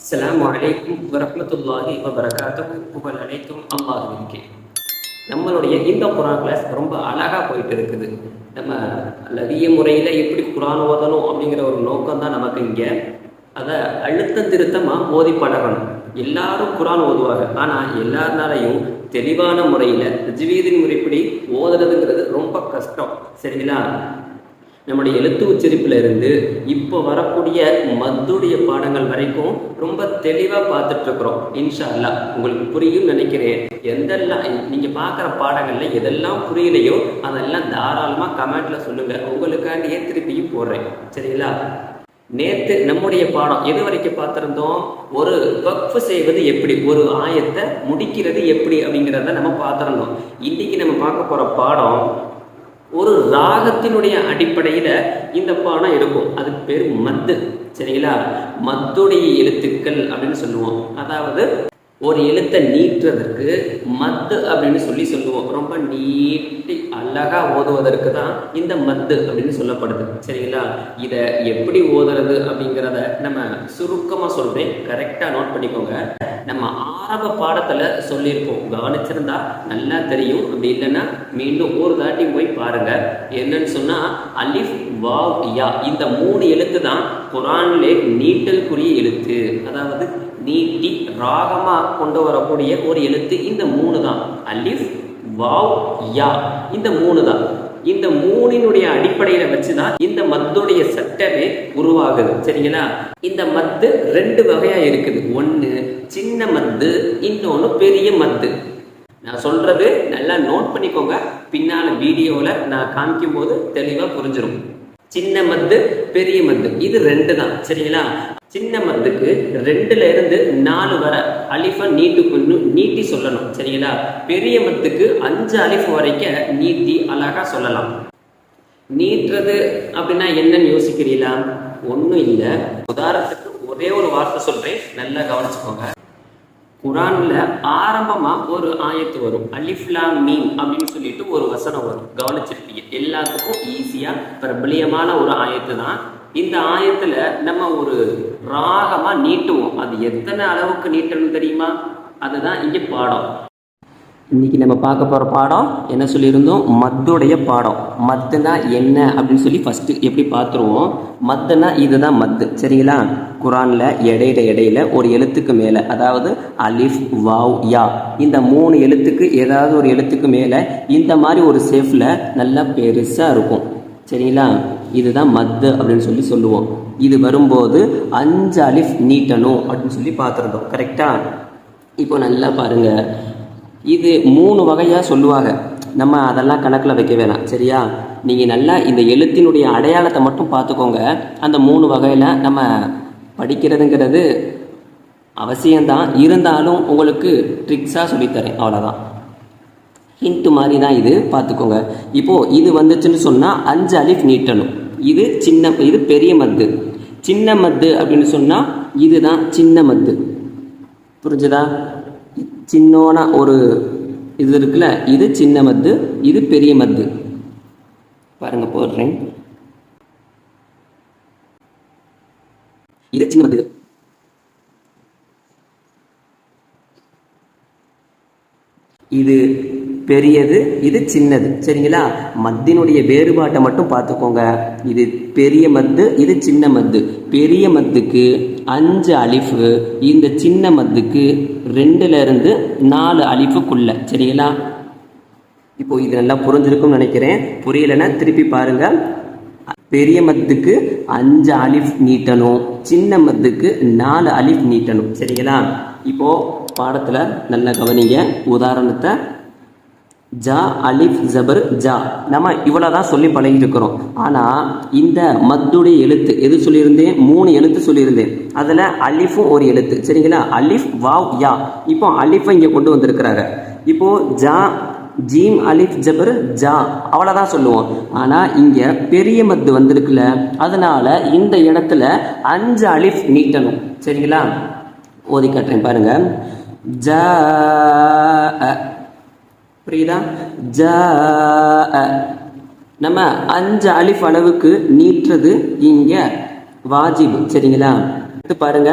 அஸ்ஸலாமு அலைக்கும் வரஹ்மத்துல்லாஹி வபரகாத்துஹு புகழ் அனைத்தும் அல்லாஹ்விற்கே நம்மளுடைய இந்த குரான் கிளாஸ் ரொம்ப அழகாக போயிட்டு இருக்குது நம்ம நிறைய முறையில் எப்படி குரான் ஓதணும் அப்படிங்கிற ஒரு நோக்கம் தான் நமக்கு இங்கே அதை அழுத்த திருத்தமாக ஓதி பழகணும் எல்லாரும் குரான் ஓதுவாங்க ஆனால் எல்லாருனாலையும் தெளிவான முறையில் ஜிவீதின் முறைப்படி ஓதுறதுங்கிறது ரொம்ப கஷ்டம் சரிங்களா நம்முடைய எழுத்து உச்சரிப்புல இருந்து இப்போ வரக்கூடிய மத்துடைய பாடங்கள் வரைக்கும் ரொம்ப தெளிவாக பார்த்துட்டு இருக்கிறோம் இன்ஷா அல்லாஹ் உங்களுக்கு புரியும் நினைக்கிறேன். எந்தெல்லாம் நீங்கள் பார்க்குற பாடங்கள்ல எதெல்லாம் புரியலையோ அதெல்லாம் தாராளமாக கமெண்ட்ல சொல்லுங்க. உங்களுக்காண்டியே திருப்பியும் போடுறேன். சரிங்களா? நேத்து நம்முடைய பாடம் எது வரைக்கும் பார்த்திருந்தோம்? ஒரு வக்ஃபு செய்வது எப்படி? ஒரு ஆயத்தை முடிக்கிறது எப்படி அப்படிங்கிறத நம்ம பார்த்திருந்தோம். இன்னைக்கு நம்ம பார்க்க போகிற பாடம் ஒரு ராகத்தினுடைய அடிப்படையில் இந்த பாடம் இருக்கும் அதுக்கு பேர் மத்து. சரிங்களா? மத்துடைய எழுத்துக்கள் அப்படின்னு சொல்லுவோம். அதாவது ஒரு எழுத்தை நீட்டுறதற்கு மத்து அப்படின்னு சொல்லி சொல்லுவோம். ரொம்ப நீட்டி அழகா ஓதுவதற்கு தான் இந்த மத்து அப்படின்னு சொல்லப்படுது. சரிங்களா? இதை எப்படி ஓதுறது அப்படிங்கிறத நம்ம சுருக்கமாக சொல்கிறேன் கரெக்டாக நோட் பண்ணிக்கோங்க. நம்ம ஆரம்ப பாடத்தில் சொல்லியிருக்கோம் கவனிச்சிருந்தா நல்லா தெரியும். அப்படி இல்லைன்னா மீண்டும் ஒரு தாட்டி போய் பாருங்க. என்னன்னு சொன்னா அலிஃப் வாவ் யா. இந்த மூணு எழுத்து தான் குரான்லே நீட்டல்குரிய எழுத்து. அதாவது நீட்டி ராகமாக கொண்டு வரக்கூடிய ஒரு எழுத்து இந்த மூணு தான். அலிஃப் வாவ் யா. இந்த மூணு தான். இந்த மூணினுடைய அடிப்படையில வச்சுதான் இந்த மத்துடைய சட்டமே உருவாகுது. சரிங்களா? இந்த மத்து ரெண்டு வகையா இருக்குது. ஒன்று சின்ன மத்து இன்னொன்னு பெரிய மத்து. நான் சொல்றது நல்லா நோட் பண்ணிக்கோங்க. பின்னால வீடியோவில் நான் காமிக்கும் போது தெளிவா புரிஞ்சிடும் சின்ன மத்து பெரிய மத்து. இது ரெண்டு தான் சரிங்களா? சின்ன மத்துக்கு ரெண்டுல இருந்து நாலு வர அலிஃபை நீட்டு கொண்டு நீட்டி சொல்லணும் சரிங்களா? பெரிய மத்துக்கு அஞ்சு அலிஃப் வரைக்கும் நீட்டி அழகா சொல்லலாம். நீட்டுறது அப்படின்னா என்னன்னு யோசிக்கிறீங்களா? ஒன்றும் இல்லை. உதாரணத்துக்கு ஒரே ஒரு வார்த்தை சொல்றேன் நல்லா கவனிச்சுக்கோங்க. குரான்ல ஆரம்பமா ஒரு ஆயத்து வரும். அலிஃப்லா மீம் அப்படின்னு சொல்லிட்டு ஒரு வசனம் வரும். கவனிச்சிருப்பீங்க. எல்லாத்துக்கும் ஈஸியா பிரபலியமான ஒரு ஆயத்து தான் இந்த ஆயத்துல நம்ம ஒரு ராகமா நீட்டுவோம். அது எத்தனை அளவுக்கு நீட்டணும் தெரியுமா? அதுதான் இங்க பாடம். இன்னைக்கு நம்ம பார்க்க போகிற பாடம் என்ன சொல்லியிருந்தோம்? மத்துடைய பாடம். மத்துனா என்ன அப்படின்னு சொல்லி ஃபஸ்ட்டு எப்படி பார்த்துருவோம்? மத்துனா இதுதான் மத்து. சரிங்களா? குரானில் இடையில இடையில ஒரு எழுத்துக்கு மேலே அதாவது அலிஃப் வாவ் யா. இந்த மூணு எழுத்துக்கு ஏதாவது ஒரு எழுத்துக்கு மேலே இந்த மாதிரி ஒரு சேஃபில் நல்லா பெருசாக இருக்கும். சரிங்களா? இதுதான் மத்து அப்படின்னு சொல்லி சொல்லுவோம். இது வரும்போது அஞ்சு அலிஃப் நீட்டணும் அப்படின்னு சொல்லி பார்த்துருந்தோம். கரெக்டாக இப்போ நல்லா பாருங்கள் இது மூணு வகையாக சொல்லுவாங்க. நம்ம அதெல்லாம் கணக்கில் வைக்க வேணாம். சரியா? நீங்கள் நல்லா இந்த எழுத்தினுடைய அடையாளத்தை மட்டும் பார்த்துக்கோங்க. அந்த மூணு வகையில் நம்ம படிக்கிறதுங்கிறது அவசியம்தான். இருந்தாலும் உங்களுக்கு ட்ரிக்ஸாக சொல்லித்தரேன். அவ்வளோதான் ஹிண்ட் மாதிரி தான் இது. பார்த்துக்கோங்க. இப்போது இது வந்துச்சுன்னு சொன்னால் அஞ்சு அலிஃப் நீட்டணும். இது சின்ன இது பெரிய மத்து. சின்ன மத்து அப்படின்னு சொன்னால் இதுதான் சின்ன மத்து. புரிஞ்சுதா? சின்னோன ஒரு இது இருக்குல்ல இது சின்ன மத்து இது பெரிய மத்து. பாருங்க போடுறேன். இது சின்ன மத்து. இது பெரியது இது சின்னது. சரிங்களா? மத்தினுடைய வேறுபாட்டை மட்டும் பார்த்துக்கோங்க. இது பெரிய மத்து இது சின்ன மத்து. பெரிய மத்துக்கு அஞ்சு அலிஃபு இந்த சின்ன மத்துக்கு ரெண்டுலேருந்து நாலு அலிஃபுக்குள்ள சரிங்களா? இப்போ இது நல்லா புரிஞ்சிருக்கும்னு நினைக்கிறேன். புரியலைன்னா திருப்பி பாருங்கள் பெரிய மத்துக்கு அஞ்சு அலிஃப் நீட்டணும் சின்ன மத்துக்கு நாலு அலிஃப் நீட்டணும். சரிங்களா? இப்போது பாடத்தில் நல்லா கவனிங்க. உதாரணத்தை ஜா அலிஃப் ஜபர் ஜா. நம்ம இவ்வளோ தான் சொல்லி பழகிருக்கிறோம் ஆனால் இந்த மத்துடைய எழுத்து எது சொல்லியிருந்தேன்? மூணு எழுத்து சொல்லியிருந்தேன். அதில் அலிஃபும் ஒரு எழுத்து. சரிங்களா? அலிஃப் வாவ் யா. இப்போ அலிஃபை இங்கே கொண்டு வந்திருக்கிறாங்க. இப்போ ஜா ஜீம் அலிஃப் ஜபர் ஜா. அவ்வளோதான் சொல்லுவோம். ஆனால் இங்கே பெரிய மத்து வந்திருக்குல்ல அதனால் இந்த இடத்துல அஞ்சு அலிஃப் நீட்டணும். சரிங்களா? ஓதி காட்டுறேன் பாருங்கள் ஜா புரியுதா? ஜ நம்ம அஞ்சு அலிஃப் அளவுக்கு நீட்டுறது இங்க வாஜிப் சரிங்களா? அடுத்து பாருங்க.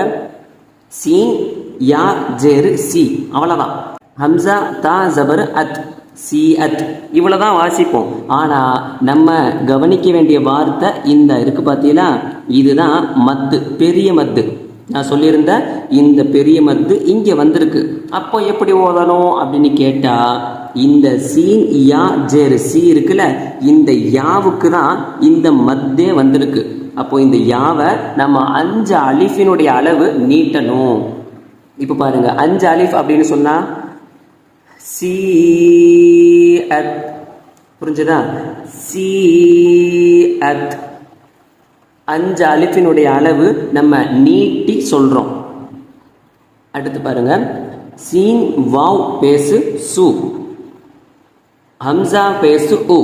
சீன் யா ஜேரு சி. அவ்வளோதான் ஹம்சா தா ஜபர் அத். சி அத். இவ்வளோதான் வாசிப்போம். ஆனால் நம்ம கவனிக்க வேண்டிய வார்த்தை இந்த இருக்கு பார்த்தீங்களா இதுதான் மத்து பெரிய மத்து. நான் சொல்லியிருந்த இந்த பெரிய மத்து இங்கே வந்திருக்கு. அப்போ எப்படி ஓதணும் அப்படின்னு கேட்டால் இந்த சீன் யா ஜேரு சி இருக்குல்ல இந்த யாவுக்கு தான் இந்த மத்தே வந்திருக்கு. அப்போ இந்த யாவை நம்ம அஞ்சு அலிஃபினுடைய அளவு நீட்டணும். இப்போ பாருங்க அஞ்சு அலிஃப் அப்படின்னு சொன்னால் சி அத் புரிஞ்சுதா? சி அத் அஞ்சு அலிஃபினுடைய அளவு நம்ம நீட்டி சொல்கிறோம் அடுத்து பாருங்க. சீன் வாவ் பேசு சு. ஹம்சா பேசு உ.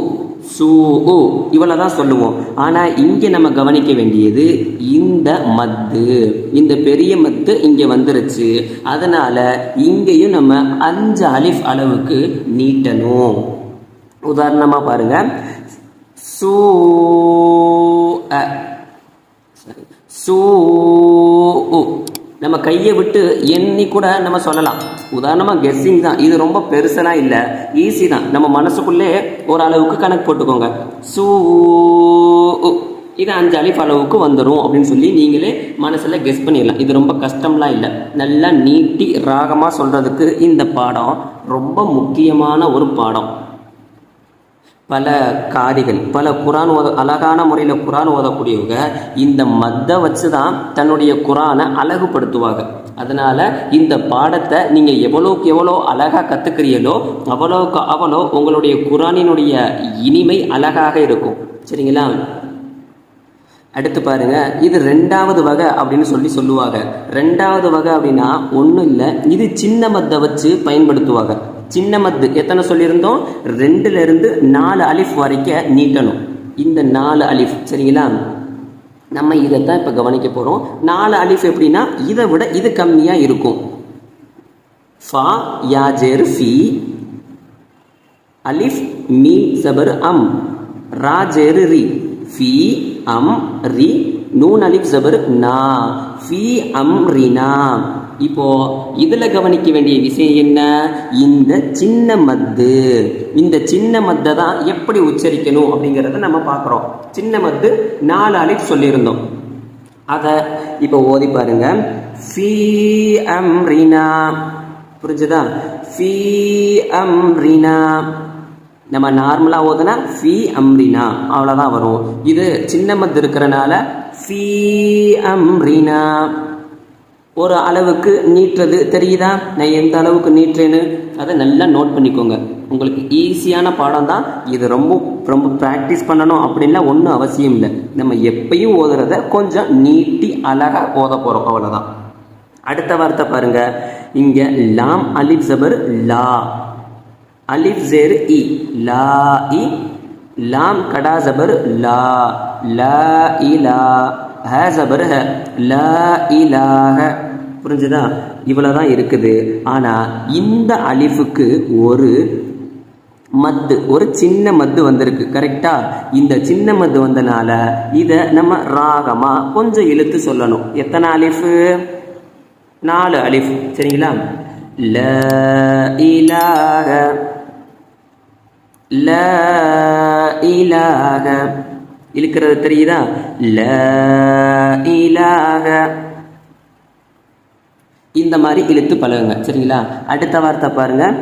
சூ உ. இவ்வளோ தான் சொல்லுவோம். ஆனால் இங்கே நம்ம கவனிக்க வேண்டியது இந்த மத்து. இந்த பெரிய மத்து இங்கே வந்துருச்சு. அதனால் இங்கேயும் நம்ம அஞ்சு அலிஃப் அளவுக்கு நீட்டணும். உதாரணமாக பாருங்கள் சூ அ சூ நம்ம கையை விட்டு எண்ணி கூட நம்ம சொல்லலாம். உதாரணமாக கெஸ்ஸிங் தான். இது ரொம்ப பெருசெல்லாம் இல்லை. ஈஸி தான். நம்ம மனசுக்குள்ளே ஓரளவுக்கு கணக்கு போட்டுக்கோங்க. சூ இது அஞ்சு அலிஃப் அளவுக்கு வந்துடும் அப்படின்னு சொல்லி நீங்களே மனசில் கெஸ் பண்ணிடலாம். இது ரொம்ப கஷ்டம்லாம் இல்லை. நல்லா நீட்டி ராகமாக சொல்கிறதுக்கு இந்த பாடம் ரொம்ப முக்கியமான ஒரு பாடம். பல காரிகள் பல குரான் ஓத அழகான முறையில் குரான் ஓதக்கூடியவங்க இந்த மத்தை வச்சு தான் தன்னுடைய குரானை அழகுபடுத்துவாங்க. அதனால் இந்த பாடத்தை நீங்கள் எவ்வளோக்கு எவ்வளோ அழகாக கற்றுக்கிறீங்களோ அவ்வளோக்கு அவ்வளோ உங்களுடைய குரானினுடைய இனிமை அழகாக இருக்கும். சரிங்களா? அடுத்து பாருங்க இது ரெண்டாவது வகை அப்படின்னு சொல்லி சொல்லுவாங்க. ரெண்டாவது வகை அப்படின்னா ஒன்றும் இல்லை இது சின்ன மத்தை வச்சு பயன்படுத்துவாங்க. சின்ன மத்து. எத்தனை சொல்லியிருந்தோம்? ரெண்டுலேருந்து நாலு அலிஃப் வரைக்கும் நீட்டணும். இந்த நாலு அலிஃப் சரிங்களா? நம்ம இதைத்தான் இப்போ கவனிக்க போகிறோம் நாலு அலிஃப் எப்படின்னா இதை விட இது கம்மியாக இருக்கும். ஃபா யா ஜெர் ஃபி. அலிஃப் மீ சபர் அம். ரா ஜெர் ரி. ஃபி அம் ரி. நூன் அலிஃப் ஜபர் நா. ஃபி அம் ரினா இப்போ இதில் கவனிக்க வேண்டிய விஷயம் என்ன? இந்த சின்ன மத்து. இந்த சின்ன மத்தை தான் எப்படி உச்சரிக்கணும் அப்படிங்கிறத நம்ம பார்க்குறோம். சின்ன மத்து நாலு அலிஃப் சொல்லியிருந்தோம். அதை இப்போ ஓதி பாருங்க. ஃபி அம் புரிஞ்சுதா? ஃபி அம் நம்ம நார்மலாக ஓதுனா ஃபி அம்ரினா அவ்வளோதான் வரும். இது சின்ன மத்து இருக்கிறனால ஃபி அம்ரினா ஒரு அளவுக்கு நீட்டுறது தெரியுதா? நான் எந்த அளவுக்கு நீட்டுறேன்னு அதை நல்லா நோட் பண்ணிக்கோங்க. உங்களுக்கு ஈஸியான பாடம் தான். இது ரொம்ப ரொம்ப ப்ராக்டிஸ் பண்ணணும் அப்படின்லாம் ஒன்றும் அவசியம் இல்லை. நம்ம எப்பயும் ஓதுறத கொஞ்சம் நீட்டி அழகாக ஓத போகிறோம் அவ்வளோதான் அடுத்த வார்த்தை பாருங்க. இங்கே லாம் அலிப் ஜபர் லா. அலிப் ஜேர் இ. லா இ. லாம் கடா ஜபர் லா. லா இ லா. ஜபர் ஹ ல இலாக புரிஞ்சுதா? இவ்வளோதான் இருக்குது. ஆனால் இந்த அலிஃபுக்கு ஒரு மத்து ஒரு சின்ன மத்து வந்திருக்கு. கரெக்டா இந்த சின்ன மத்து வந்தனால இதை நம்ம ராகமா கொஞ்சம் இழுத்து சொல்லணும். எத்தனை அலிஃபு? நாலு அலிஃப். சரிங்களா? ல இலாக ல இலாக இழுக்கிறது தெரியுதா? ல இலாக இந்த மாதிரி இழுத்து பழகுங்க. சரிங்களா? அடுத்த வார்த்தை பாருங்க.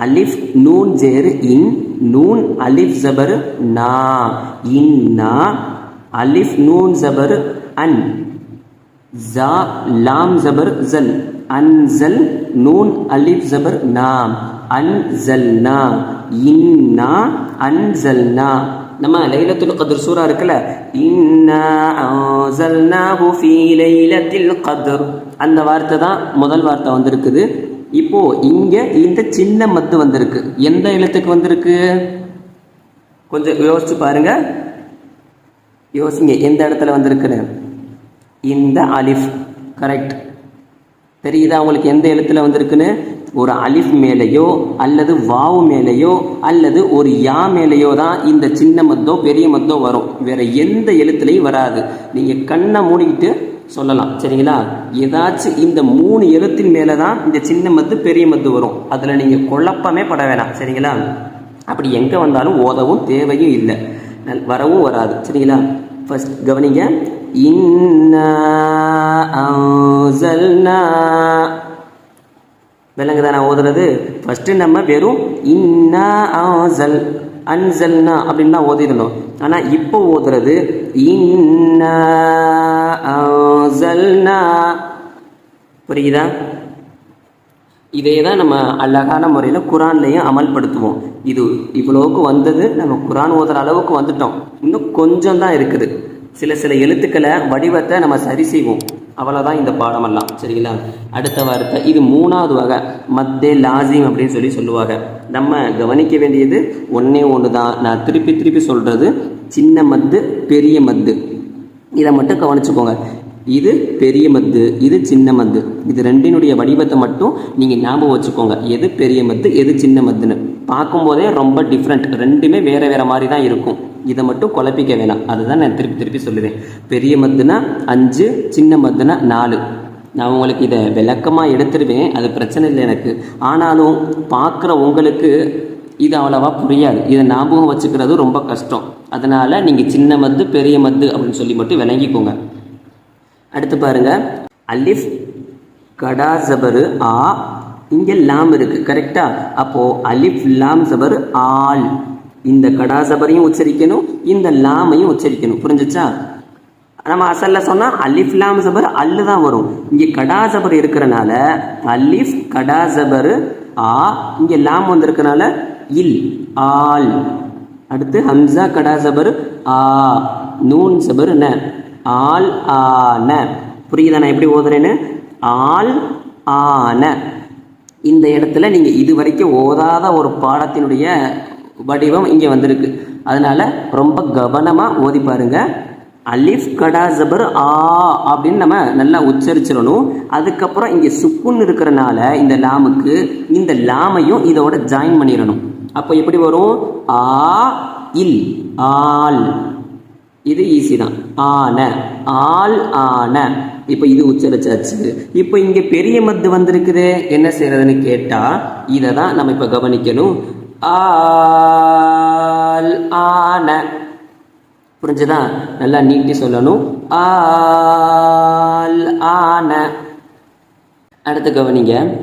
அலிஃப் நூன் ஜேரு இன். நூன் அலிஃப் ஜபர் நா. இன்னா அலிஃப் நூன் ஜபரு அன். ஜா லாம் ஜபர் ஜல். அன்சல் நூன் அலிஃப் ஜபர் நாம். அன்சல்னா இன்னா அன்சல்னா நம்ம லைலத்துல் கத்ர் சூரா இருக்குல்ல இன்னா அன்சல்னாஹு லைலத்தில் கத்ர். அந்த வார்த்தை தான் முதல் வார்த்தை வந்திருக்குது. இப்போ இங்க இந்த சின்ன மத்து வந்திருக்கு. எந்த எழுத்துக்கு வந்திருக்கு? கொஞ்சம் யோசிச்சு பாருங்க. யோசிங்க எந்த இடத்துல வந்திருக்குன்னு. இந்த அலிஃப் கரெக்ட். தெரியுதா உங்களுக்கு எந்த எழுத்துல வந்திருக்குன்னு? ஒரு அலிஃப் மேலேயோ அல்லது வாவு மேலேயோ அல்லது ஒரு யா மேலேயோ தான் இந்த சின்ன மத்தோ பெரிய மத்தோ வரும். வேற எந்த எழுத்துலையும் வராது. நீங்க கண்ணை மூடிக்கிட்டு சொல்லலாம். சரிங்களா? ஏதாச்சும் இந்த மூணு எழுத்தின் மேலே தான் இந்த சின்ன மத்து பெரிய மத்து வரும். அதில் நீங்கள் குழப்பமே பட வேணாம். சரிங்களா? அப்படி எங்கே வந்தாலும் ஓதவும் தேவையும் இல்லை. நல்- வரவும் வராது. சரிங்களா? ஃபர்ஸ்ட் கவனிங்க. இன்னா விலங்குதான் நான் ஓதுறது? ஃபஸ்ட்டு நம்ம வெறும் இன்னா அன்சல் அன்சல்னா அப்படின்லாம் ஓதிடணும். ஆனால் இப்போ ஓதுறது இன்னா புரியுதா? இதே தான் நம்ம அழகான முறையில் குரான்லையும் அமல்படுத்துவோம். இது இவ்வளோவுக்கு வந்தது நம்ம குரான் ஓதுற அளவுக்கு வந்துட்டோம். இன்னும் கொஞ்சம் தான் இருக்குது. சில சில எழுத்துக்களை வடிவத்தை நம்ம சரி செய்வோம். அவ்வளோதான் இந்த பாடமெல்லாம். சரிங்களா? அடுத்த வார்த்தை இது மூணாவது வகை. மத்தே லாசிம் அப்படின்னு சொல்லி சொல்லுவாங்க. நம்ம கவனிக்க வேண்டியது ஒன்றே ஒன்று தான் நான் திருப்பி திருப்பி சொல்கிறது சின்ன மத்து பெரிய மத்து. இதை மட்டும் கவனிச்சுக்கோங்க. இது பெரிய மத்து இது சின்ன மத்து. இது ரெண்டினுடைய வடிவத்தை மட்டும் நீங்கள் ஞாபகம் வச்சுக்கோங்க. எது பெரிய மத்து எது சின்ன மத்துன்னு. பார்க்கும்போதே ரொம்ப டிஃப்ரெண்ட் ரெண்டுமே வேறு வேறு மாதிரி தான் இருக்கும். இதை மட்டும் குழப்பிக்க வேணாம். அதுதான் நான் திருப்பி திருப்பி சொல்லுவேன். பெரிய மத்துனா அஞ்சு சின்ன மத்துனா நாலு. நான் உங்களுக்கு இதை விளக்கமாக எடுத்துருவேன். அது பிரச்சனை இல்லை எனக்கு. ஆனாலும் பார்க்குற உங்களுக்கு இது அவ்வளவா புரியாது. இதை ஞாபகம் வச்சுக்கிறது ரொம்ப கஷ்டம். அதனால் நீங்கள் சின்ன மத்து பெரிய மத்து அப்படின்னு சொல்லி மட்டும் விளங்கிக்கோங்க. அடுத்து பாருங்க. அலிஃப் கடா ஜபரு ஆ. இங்கே லாம் இருக்குது கரெக்டாக அப்போது அலிஃப் லாம் ஜபர் ஆல். இந்த கடாசபரையும் உச்சரிக்கணும் இந்த லாமையும் உச்சரிக்கணும். புரிஞ்சிச்சா? நம்ம அசல்ல சொன்னா அலிஃப் லாம் ஜபர் அல்லு தான் வரும். இங்க கடா ஜபர் இருக்கிறனால அலிஃப் கடா ஜபர் ஆ இங்க லாம் வந்திருக்கனால இல் ஆல். அடுத்து ஹம்சா கடா ஜபர் ஆ நூன் ஜபர் ந. ஆல் ஆன புரியுதா நான் எப்படி ஓதுறேன்னு? ஆல் ஆன இந்த இடத்துல நீங்கள் இது வரைக்கும் ஓதாத ஒரு பாடத்தினுடைய வடிவம் இங்கே வந்திருக்கு. அதனால ரொம்ப கவனமாக ஓதி பாருங்க. அலிஃப் கடா ஜபர் ஆ அப்படின்னு நம்ம நல்லா உச்சரிச்சிடணும். அதுக்கப்புறம் இங்கே சுக்குன்னு இருக்கிறனால இந்த லாமுக்கு இந்த லாமையும் இதோட ஜாயின் பண்ணிடணும். அப்போ எப்படி வரும்? ஆ இல் ஆல். இது ஈஸி தான். ஆன ஆல் ஆன. இப்போ இது உச்சரிச்சாச்சு. இப்போ இங்கே பெரிய மத்து வந்திருக்குது. என்ன செய்யறதுன்னு கேட்டால் இதை தான் நம்ம இப்போ கவனிக்கணும். ஆல் ஆன. புரிஞ்சுதா? நல்லா நீட்டி சொல்லணும். ஆல் ஆன. அடுத்து கவனிங்க.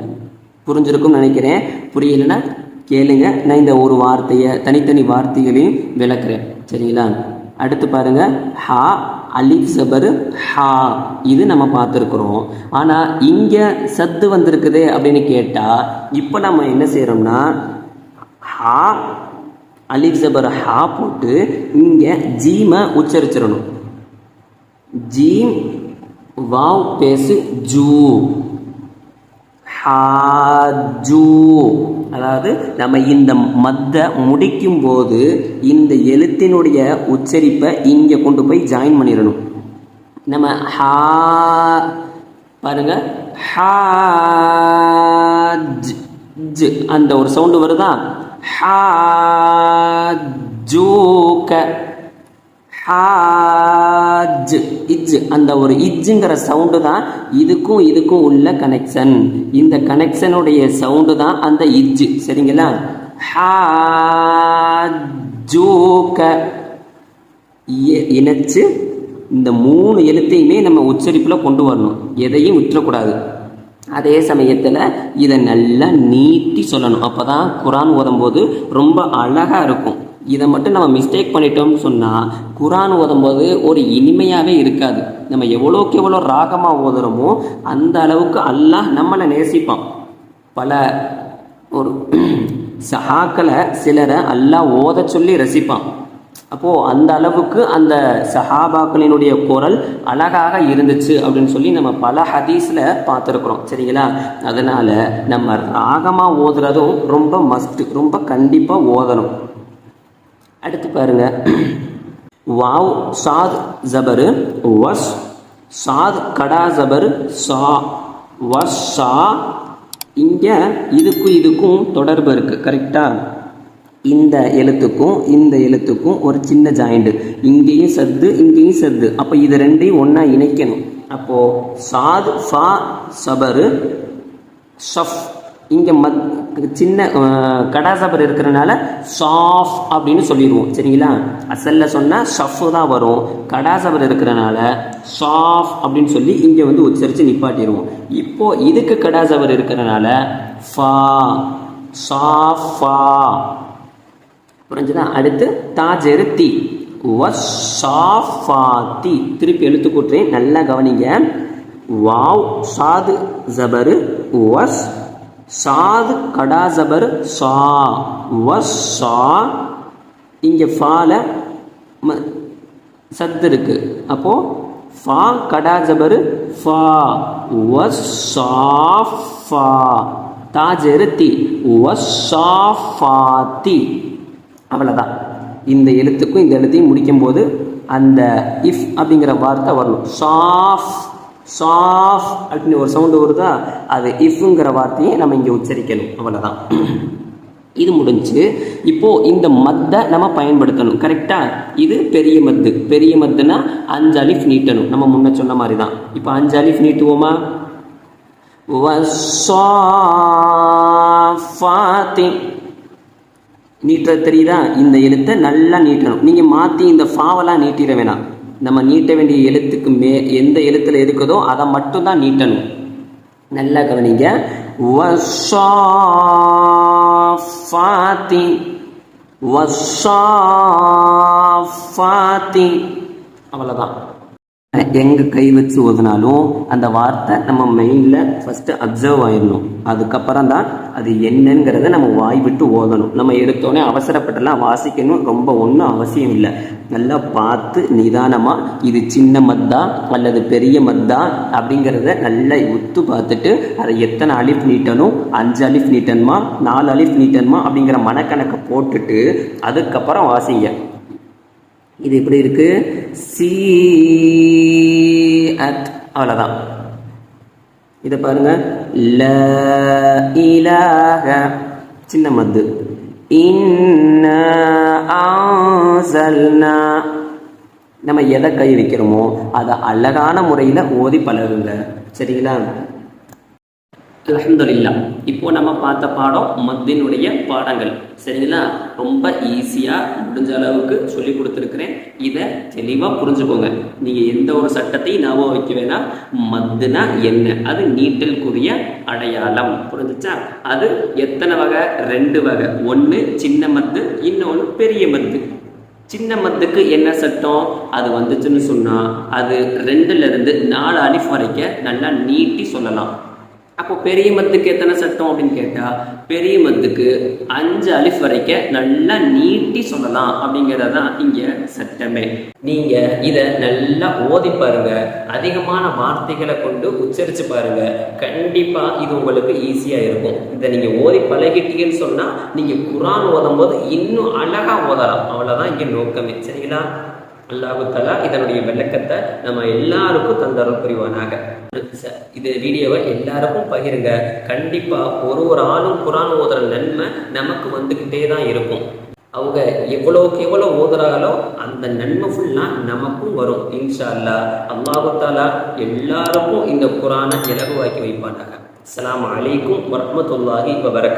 புரிஞ்சிருக்கும்னு நினைக்கிறேன். புரியலைன்னா கேளுங்க. நான் இந்த ஒரு வார்த்தையை தனித்தனி வார்த்தைகளையும் விளக்குறேன். சரிங்களா? அடுத்து பாருங்க. ஹா அலிஃப் ஜபர் ஹா. இது நம்ம பார்த்துருக்குறோம். ஆனால் இங்கே சத்து வந்திருக்குதே அப்படின்னு கேட்டால் இப்போ நம்ம என்ன செய்கிறோம்னா ஹா அலிஃப் ஜபர் ஹா போட்டு இங்கே ஜீமை உச்சரிச்சிடணும். ஜீம் வாவ் பேசு ஜூ. ஹாஜூ அதாவது நம்ம இந்த மத்தை முடிக்கும் போது இந்த எழுத்தினுடைய உச்சரிப்பை இங்கே கொண்டு போய் ஜாயின் பண்ணிடணும். நம்ம ஹா பாருங்க. ஹாஜ் ஜ் அந்த ஒரு சவுண்டு வருதா? ஹாஜூக. ஹாஜ். இஜ். அந்த ஒரு இஜ்ஜுங்கிற சவுண்டு தான் இதுக்கும் இதுக்கும் உள்ள கனெக்ஷன் இந்த கனெக்ஷனுடைய சவுண்டு தான் அந்த இஜ்ஜு சரிங்களா? ஹாஜூக. இ- இணைச்சு இந்த மூணு எழுத்தையுமே நம்ம உச்சரிப்பில் கொண்டு வரணும். எதையும் விட்டுறக்கூடாது. அதே சமயத்தில் இதை நல்லா நீட்டி சொல்லணும். அப்போ தான் குரான் ஓதும்போது ரொம்ப அழகாக இருக்கும். இதை மட்டும் நம்ம மிஸ்டேக் பண்ணிட்டோம்னு சொன்னால் குரான் ஓதும்போது ஒரு இனிமையாகவே இருக்காது. நம்ம எவ்வளோக்கு எவ்வளோ ராகமாக ஓதுறோமோ அந்த அளவுக்கு அல்லாஹ் நம்மளை நேசிப்பான். பல ஒரு சஹாக்களை சிலரை அல்லாஹ் ஓத சொல்லி ரசிப்பான். அப்போது அந்த அளவுக்கு அந்த சஹாபாக்களினுடைய குரல் அழகாக இருந்துச்சு அப்படின்னு சொல்லி நம்ம பல ஹதீஸில் பார்த்துருக்குறோம். சரிங்களா? அதனால் நம்ம ராகமாக ஓதுறதும் ரொம்ப மஸ்ட் ரொம்ப கண்டிப்பாக ஓதணும். அடுத்து பாருங்க. வாவ் சாத் ஜபரு வஸ் சாத் கடா ஜபரு சா வஸ் சா. இங்கே இதுக்கும் இதுக்கும் தொடர்பு இருக்குது கரெக்டாக இந்த எழுத்துக்கும் இந்த எழுத்துக்கும் ஒரு சின்ன ஜாயிண்ட் இங்கேயும் சத்து இங்கேயும் சத்து. அப்போ இது ரெண்டையும் ஒன்றா இணைக்கணும். அப்போது சாது ஃபா சபரு ஷஃப். இங்கே மத் சின்ன கடாசபர் இருக்கிறனால ஷாஃப் அப்படின்னு சொல்லிடுவோம். சரிங்களா? அசல்ல சொன்னால் ஷஃப் தான் வரும். கடாசபர் இருக்கிறனால ஷாஃப் அப்படின்னு சொல்லி இங்கே வந்து உச்சரித்து நிப்பாட்டிடுவோம். இப்போது இதுக்கு கடாசபர் இருக்கிறனால ஃபா ஷாஃபா புரிஞ்சுதா? அடுத்து தாஜெரு தி. வஷாஃபாத்தி. திருப்பி எழுத்து கூட்டுறேன். நல்லா கவனிங்க. வாவ் சாது ஜபரு. வஸ் சாது கடா ஜபரு. சா. வஸ் சா. இங்கே ஃபால ம சத்து இருக்கு. அப்போ ஃபா கடா ஜபர். ஃபா. வஸ் ஃபா. தாஜெரு தி. வஷாஃபாத்தி. அவ்வளோதான் இந்த எழுத்துக்கும் இந்த எழுத்தையும் முடிக்கும்போது அந்த இஃப் அப்படிங்கிற வார்த்தை வரணும். சாஃப் சாஃப் அப்படின்னு ஒரு சவுண்டு வருதா? அது இஃப்ங்கிற வார்த்தையை நம்ம இங்கே உச்சரிக்கணும். அவ்வளோதான் இது முடிஞ்சு இப்போது இந்த மத்தை நம்ம பயன்படுத்தணும். கரெக்டாக இது பெரிய மத்து. பெரிய மத்துனா அஞ்சு அலிஃப் நீட்டணும். நம்ம முன்ன சொன்ன மாதிரி தான் இப்போ அஞ்சு அலிஃப் நீட்டுவோமா? வஸ்ஸாஃபாத்தி நீட்ட தெரியுதா? இந்த எழுத்தை நல்லா நீட்டணும். நீங்கள் மாற்றி இந்த ஃபாவெல்லாம் நீட்டிட வேணாம். நம்ம நீட்ட வேண்டிய எழுத்துக்கு மே எந்த எழுத்தில் இருக்குதோ அதை மட்டும்தான் நீட்டணும். நல்லா கவனிங்க. வஸ்ஸாஃபாத்தி வஸ்ஸாஃபாத்தி அவ்வளோதான் எங்கே கை வச்சு ஓதுனாலும் அந்த வார்த்தை நம்ம மெயினில் ஃபஸ்ட்டு அப்சர்வ் ஆயிடணும். அதுக்கப்புறம் தான் அது என்னங்கிறத நம்ம வாய் விட்டு ஓதணும். நம்ம எடுத்தோடனே அவசரப்பட்டெல்லாம் வாசிக்கணும் ரொம்ப ஒன்றும் அவசியம் இல்லை. நல்லா பார்த்து நிதானமாக இது சின்ன மத்தா அல்லது பெரிய மத்தா அப்படிங்கிறத நல்லா உத்து பார்த்துட்டு அதை எத்தனை அலிஃப் நீட்டணும் அஞ்சு அலிஃப் நீட்டணுமா நாலு அலிஃப் நீட்டணுமா அப்படிங்கிற மனக்கணக்கை போட்டுட்டு அதுக்கப்புறம் வாசிங்க. இது எப்படி இருக்கு? சி அத் அவ்வளோதான் இதை பாருங்க. ல இலாக சின்ன மத்து இன்ன நம்ம எதை கை வைக்கிறோமோ அதை அழகான முறையில் ஓதி பழகுங்க. சரிங்களா? அலமதுல்லா இப்போ நம்ம பார்த்த பாடம் மத்தினுடைய பாடங்கள். சரிங்களா? ரொம்ப ஈஸியாக முடிஞ்ச அளவுக்கு சொல்லி கொடுத்துருக்குறேன். இதை தெளிவாக புரிஞ்சுக்கோங்க. நீங்கள் எந்த ஒரு சட்டத்தையும் ஞாபகம் வைக்க வேணாம். மத்துனா என்ன? அது நீட்டலுக்குரிய அடையாளம். புரிஞ்சிச்சா? அது எத்தனை வகை? ரெண்டு வகை. ஒன்று சின்ன மத்து இன்னொன்று பெரிய மத்து. சின்ன மத்துக்கு என்ன சட்டம்? அது வந்துச்சுன்னு சொன்னால் அது ரெண்டுலேருந்து நாலு அலிஃப் வரைக்க நல்லா நீட்டி சொல்லலாம். அப்போ பெரிய மத்துக்கு எத்தனை சட்டம் அப்படின்னு கேட்டால் பெரிய மத்துக்கு அஞ்சு அலிஃப் வரைக்கும் நல்லா நீட்டி சொல்லலாம் அப்படிங்கிறது தான் இங்கே சட்டமே. நீங்கள் இதை நல்லா ஓதி பாருங்க. அதிகமான வார்த்தைகளை கொண்டு உச்சரித்து பாருங்க. கண்டிப்பாக இது உங்களுக்கு ஈஸியாக இருக்கும். இதை நீங்கள் ஓதி பழகிட்டீங்கன்னு சொன்னால் நீங்கள் குரான் ஓதும் போது இன்னும் அழகாக ஓதலாம். அவ்வளோதான் இங்கே நோக்கமே. சரிங்களா? அல்லாஹு தலா இதனுடைய விளக்கத்தை நம்ம எல்லாருக்கும் தந்தரும் புரிவானாக. இது வீடியோவை எல்லாருக்கும் பகிருங்க. கண்டிப்பா ஒரு ஒரு ஆளும் குரான் ஓதுற நன்மை நமக்கு வந்துக்கிட்டே தான் இருக்கும். அவங்க எவ்வளோக்கு எவ்வளோ ஓதுறாங்களோ அந்த நன்மை ஃபுல்லாக நமக்கும் வரும் இன்ஷா அல்லா அல்லாஹாலா எல்லாருக்கும் இந்த குரானை இலகுவாக்கி வைப்பானாங்க அஸ்ஸலாமு அலைக்கும் இப்போ வரக்காது